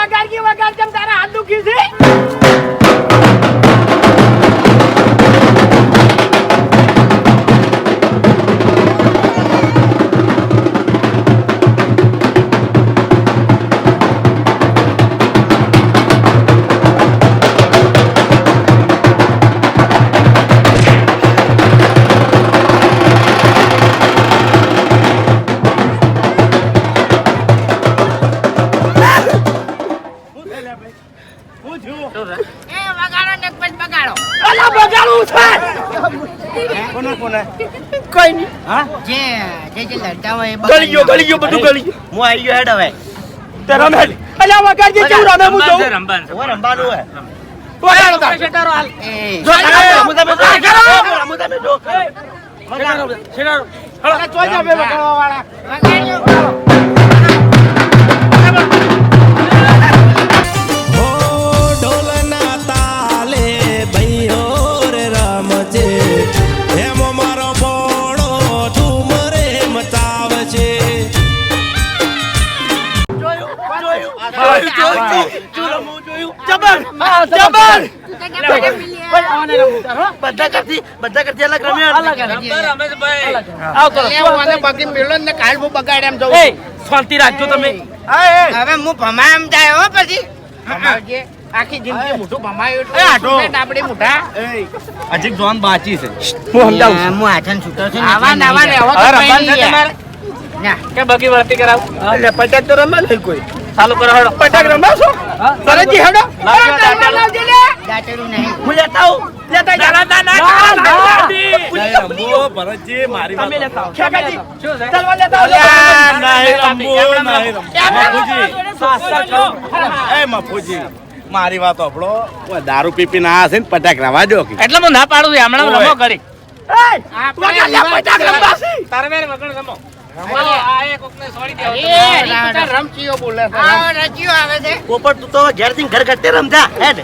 વગાડકી વગાડ કેમ તારા હાથ દુખી છે? કોઈ નહીં હા? જે જે જે લડતા હોય ગળી ગયો ગળી ગયો બધું ગળી ગયું. હું આવી ગયો હેડ હવે. તે રમે અલા વગાડજે કેવું રમે હું જોઉં. હું રમવાનું હે વગાડો તાર. એ જો રમું તમે જો આ તમે જો અલા ચોઈ જા બે વગાડવા વાળા વગાડ્યો બધા કરતી બધા કરતી અલગ રમ્યા આવ કરો. લે હું મેળો ને કાલ હું બગાડ એમ જઉં શાંતિ રાખજો તમે. હવે હું ભમાય એમ જાય હો પછી. આખી જિંદગી મોઢું ભમાયું એ આટો. એટલે મોઢા. હજી જોન બાચી છે. હું સમજાવું હું છૂટો છું આવા નવા ને તો? ના. કે બગી વર્તી કરાવ? એટલે પટાક તો રમે નહીં કોઈ. ચાલુ કરો હેડો. પટાક રમાશો સરજી હેડો? લાવજો, લે દાંતેડું નહીં. હું લેતા હું લેતા જા. ના ના રમવો ભરતજી મારી વાત તમે લેતા આવો. ચાલવા લેતા નહીં રમવું, નહીં રમવું. એ મફુજી, મારી વાત સાંભળો. દારૂ પી પી ના હશે ને પટાક રવા દો એટલે હું ના પાડું છું હમણાં રમો કરી તારે આપણે રમો. ચાલો, આ એક કોકને છોડી દેવો. એ રીતના રમચીઓ બોલે છે આ રચીઓ આવે છે. પોપટ તું તો હવે ઘેરથી ઘર ઘટે રમજા. હેડ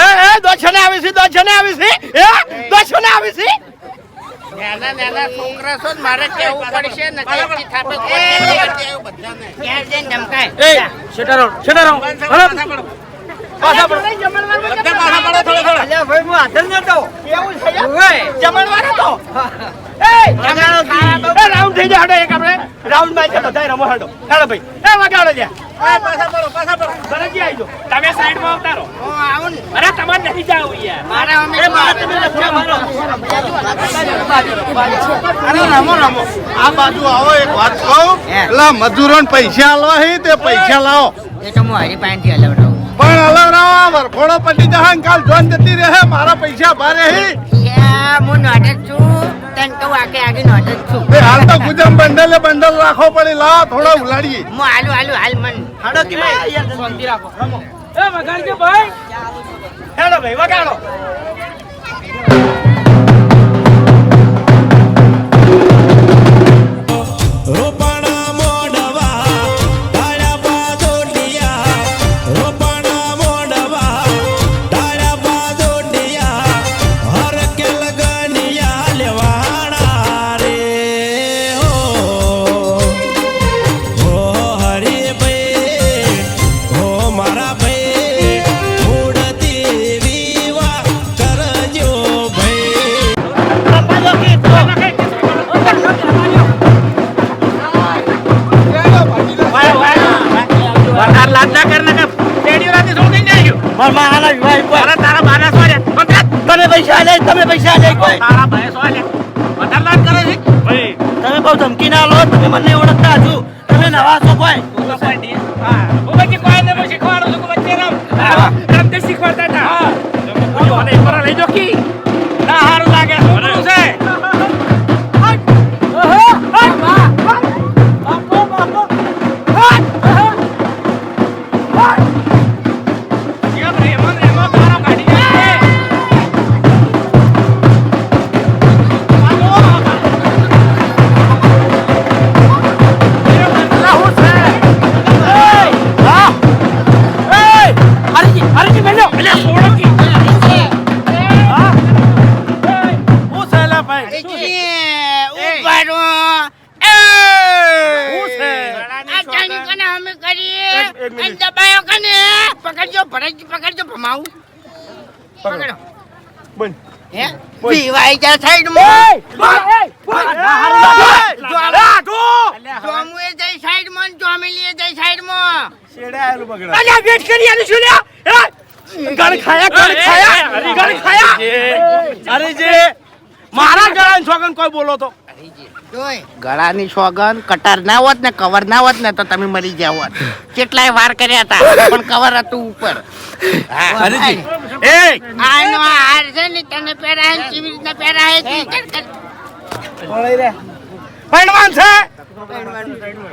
એ એ દોછને આવી છે દોછને આવી છે. એ દોછને આવી છે. નાના નાના છોકરા છો મારે કેવું પડશે ને કઈથી થાપે બધાને? ક્યાં જઈને ધમકાય? એ શેટારો શેટારો પાછા પડો. બધા પાછા પડો થોડો થોડો. અલ્યા ભાઈ હું હાથર નતો. કેવું છે? યાર? જમણવાર હતો? એ રાઉન્ડ થઈ જાય હેડો એક આપણે રાઉન્ડમાં છે બધાય રમો હાડો. હેડો ભાઈ. એ વગાડો લ્યા. પાછા પડો પાછા પડો. ભરતજી આવી જાઓ તમે સાઈડમાં આવતા રહો. હું આવું ને. અરે તમારે નથી જાવું યાર મારા અમે એ મારા તમે લખ્યા મારો અરે રમો રમો. આ બાજુ આવો એક વાત કહું. હે. પેલા પૈસા આલવા હે તે પૈસા લાવો. એ તો હું પાણી થી હલાવડાવું. પણ હલાવરાવો આ વરફોડો પટી જશે ને કાલ જોન જતી રહે મારા પૈસા ભારે હી. હું નોટક છું. તને કહું આગે આગે નોટક છું. એ હાલ તો ગુજમ બંડલે બંડલ રાખો પડે. લાવો થોડો ઉલાડીએ. હું હાલું હાલું હાલ મન. હાડો કે ભાઈ યાર શાંતિ રાખો. રમો. એ વગાડજો ભાઈ. હેડો ભાઈ વગાડો. મારમાં હાલા વિવાહ કોઈ. અરે તારા બાના પકડ તમે પૈસા લે તમે પૈસા લે કોઈ. તારા ભાઈ સોર્યા વધારે લાજ કરે છે? ભાઈ તમે બહુ ધમકી ના લો તમે મને ઓળખતા હજુ. તમે નવા છો કોઈ. હા હું પછી કોઈ ને શીખવાડું છું કે વચ્ચે રમ તે શીખવાડતા હતા. હા. મને એક વાર લઈ જો કી. એક મિનિટ. દબાયો કને પકડજો ભરાઈ પકડજો ભમાવું. પકડો. બન હે? પીવાઈ જા સાઈડમાં જોમુએ જઈ સાઈડમાં જોમેલીએ જઈ સાઈડમાં અલ્યા વેટ કરી આલી છું લ્યા? ગણ ખાયા ગણ ખાયા ગણ ખાયા. અરે જે. મારા ગળાન છોકન કોઈ બોલો તો. ગળાની સોગન કટાર ના હોત ને કવર ના હોત ને તો તમે મરી જાવ હોત. કેટલાય વાર કર્યા હતા પણ કવર હતું ઉપર. હરીજી. એ! આનો હાર છે ને તને પહેરાય કેવી રીતના પહેરાય છે?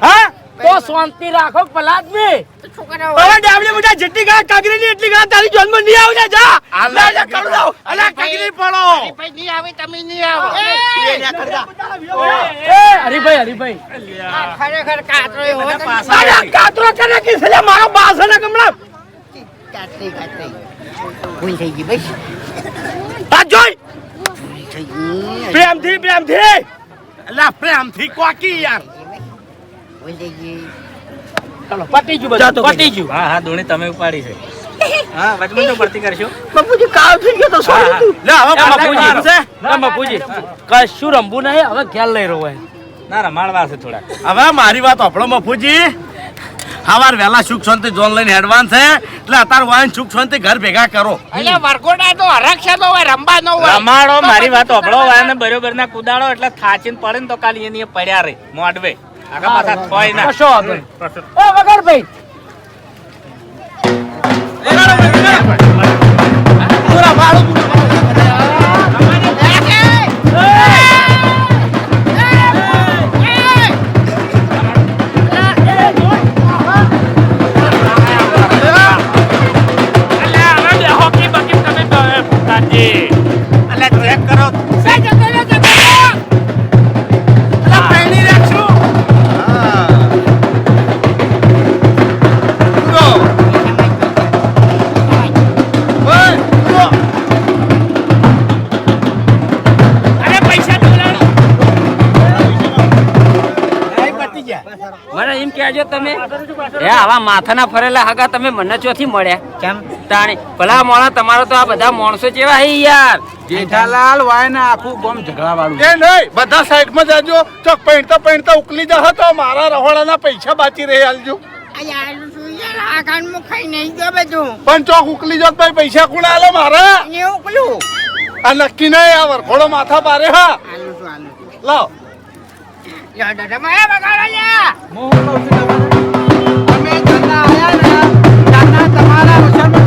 હા? તો શાંતિ રાખો પલાદમી છોકરાઓ હવે ડાબડી બધા જેટલી ગા કાગરી ની એટલી ગા તારી જોનમાં નહીં આવજે જા. લે જા કરું દઉં અલ્યા કાગરી પડો. ભાઈ નહીં આવે તમે નહીં આવો. એ, હરીભાઈ હરીભાઈ. ખરેખર કાતરો એ હતો પાછા કાતરો કરે કે છે મારો બાસ ને કમળા કાતરી, કાતરી. ભૂલ થઈ ગઈ બસ. આ જોઈ. પ્રેમથી પ્રેમથી. અલ્યા પ્રેમથી કોકી યાર. થઈ ગઈ પટી ગયું બધું પટી ગયું. હા હા ધોની તમે ઉપાડી છે. હા વચમાં તો ભરતી કરશો. બાપુજી કાળ થઈ ગયો તો સોરી લે હવે એમાં પાછા પૂજી મારશે. કશું રમવું નહીં હવે ખ્યાલ લઈ રહ્યો ના રમાડવા છે થોડા હવે મારી વાત આપણો મફુજી સવાર વહેલા સુખ શાંતિ જોન લઈને એડવાન્સ છે. એટલે અત્યારે વાહન સુખ શાંતિ ઘર ભેગા કરો. એટલે વરઘોડા તો હોય રંબા નો હોય. રમાડો મારી વાત ઓભળો અને બરોબર ના કુદાડો એટલે થાચીને પડે ને તો કાલે એની પડ્યા રે મોડવે. આગા એ આવા માથાના ફરેલા હગા તમે મને ચોથી મળ્યા. કેમ? તાણી ભલા મોણા તમારો તો આ બધા માણસો જેવા હે યાર. જેઠાલાલ વાય ને આખું બમ ઝઘડા વાળું એ નહીં બધા સાઈડમાં જાજો. તો પૈણતા પૈણતા ઉકલી જશે તો મારા રહોડાના પૈસા બાકી રહે હાલજો. અલ્યા, આલું છું યાર, આ કાનમાં ખાઈ નહીં ગયો બધું. પણ ચોક ઉકલી જો ભાઈ પૈસા કોણ આલે મારા? ઉકલું. આ નક્કી નહીં આ વરખોડો માથા પારે હા. આલું છું. આલું છું લાવ યા દાદા માયા બગાડો અમે ધંધા આયા ને દાદા તમારા રસોઈમાં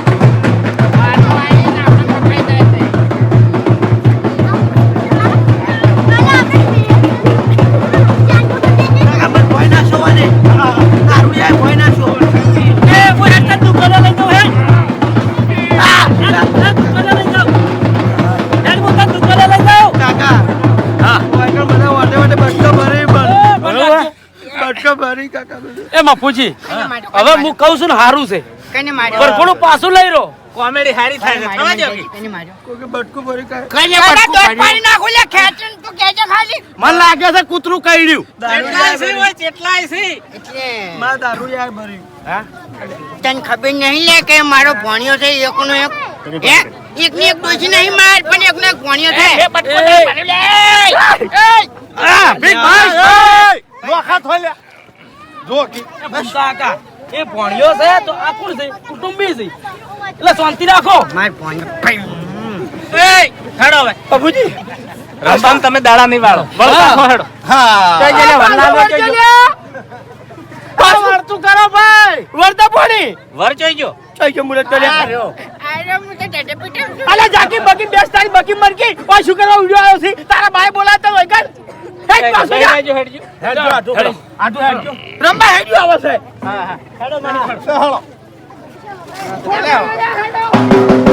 એ મફુજી હવે હું કહું છું ને હારું છે. થોડું પાછું લઈ રહ્યો કોમેડી હારી થાય છે થવા દો. કોઈ બટકું ભરી કાય કઈ બટકું પાણી નાખો લે ખેંચીને તું કેજે ખાલી. મને લાગે છે કૂતરું કઈડ્યું. એટલે તને ખબર નહીં લે કે મારો ભણ્યો છે એકનો એક. એક એકની એક ડોશી નહીં માર પણ એકનો એક ભણ્યો છે. એ બટકું પાડ્યું લે. આ બિગ ભાઈ. નોખા થોલ્યા જો કી એ એ ભણ્યો છે તો આ કોણ છે કુટુંબી છે. એટલે શાંતિ રાખો. માર ભણ્યો એ હેડો હવે. બાબુજી. રસ્તામાં તમે દાડા નહીં વાળો વળતા હેડો હા. જય જય વરનાનો જય જય. પાસ વળતું કરો ભાઈ. વળતા પાણી વર જોઈ જો જોઈ જો મુરત કરે. અલે જાકી બકી બેસ તારી બકી મરકી. ગઈ ઓય શું કરવા ઉડ્યો આવ્યો છે? તારા ભાઈ બોલાતા હોય કર હેડ પાછો જા હેડ હેડજો હેડજો, કરો. આટલું હેડજો. રંબા હેડ્યો આવે છે. ચાલો. હેડો.